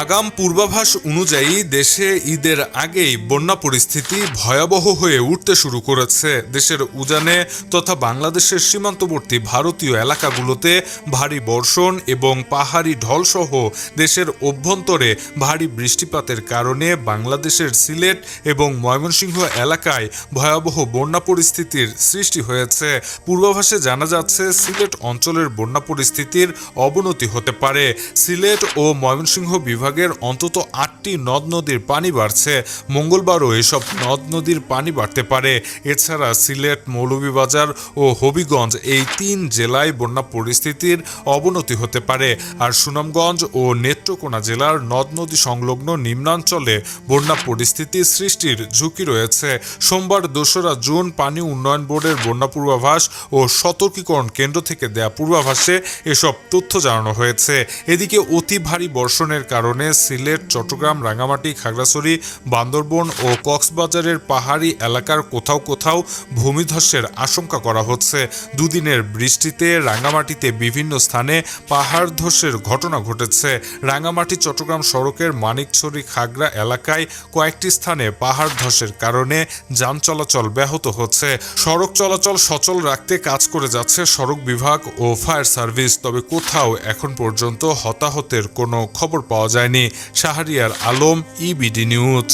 আগাম পূর্বাভাস অনুযায়ী দেশে ঈদের আগেই বন্যা পরিস্থিতি ভয়াবহ হয়ে উঠতে শুরু করেছে। দেশের উজানে তথা বাংলাদেশের সীমান্তবর্তী ভারতীয় এলাকাগুলোতে ভারী বর্ষণ এবং পাহাড়ি ঢলসহ দেশের অভ্যন্তরে ভারী বৃষ্টিপাতের কারণে বাংলাদেশের সিলেট এবং ময়মনসিংহ এলাকায় ভয়াবহ বন্যা পরিস্থিতির সৃষ্টি হয়েছে। পূর্বাভাসে জানা যাচ্ছে, সিলেট অঞ্চলের বন্যা পরিস্থিতির অবনতি হতে পারে। সিলেট ও ময়মনসিংহ বিভাগের অন্তত আটটি নদ নদীর পানি বাড়ছে। মঙ্গলবারও এসব নদ নদীর পানি বাড়তে পারে। এছাড়া সিলেট, মৌলভীবাজার ও হবিগঞ্জ এই তিন জেলায় বন্যা পরিস্থিতির অবনতি হতে পারে। আর সুনামগঞ্জ ও নেত্রকোনা জেলার নদ নদী সংলগ্ন নিম্নাঞ্চলে বন্যা পরিস্থিতি সৃষ্টির ঝুঁকি রয়েছে। সোমবার দোসরা জুন পানি উন্নয়ন বোর্ডের বন্যা পূর্বাভাস ও সতর্কীকরণ কেন্দ্র থেকে দেয়া পূর্বাভাসে এসব তথ্য জানানো হয়েছে। এদিকে অতি ভারী বর্ষণের কারণে সিলেট চট্টগ্রাম রাঙামাটি খাগড়াছড়ি বান্দরবন ও কক্সবাজারের পাহাড়ি এলাকার কোথাও কোথাও ভূমিধসের আশঙ্কা করা হচ্ছে দুদিনের বৃষ্টিতে রাঙামাটিতে বিভিন্ন স্থানে পাহাড় ধসের ঘটনা ঘটেছে রাঙামাটি চট্টগ্রাম সড়কের মানিকছড়ি খাগড়া এলাকায় কয়েকটি স্থানে পাহাড় ধসের কারণে যান চলাচল ব্যাহত হচ্ছে সড়ক চলাচল সচল রাখতে কাজ করে যাচ্ছে সড়ক বিভাগ ও ফায়ার সার্ভিস তবে কোথাও এখন পর্যন্ত হতাহতের কোনো খবর পাওয়া যায়নি শাহরিয়ার আলম ইবিডি নিউজ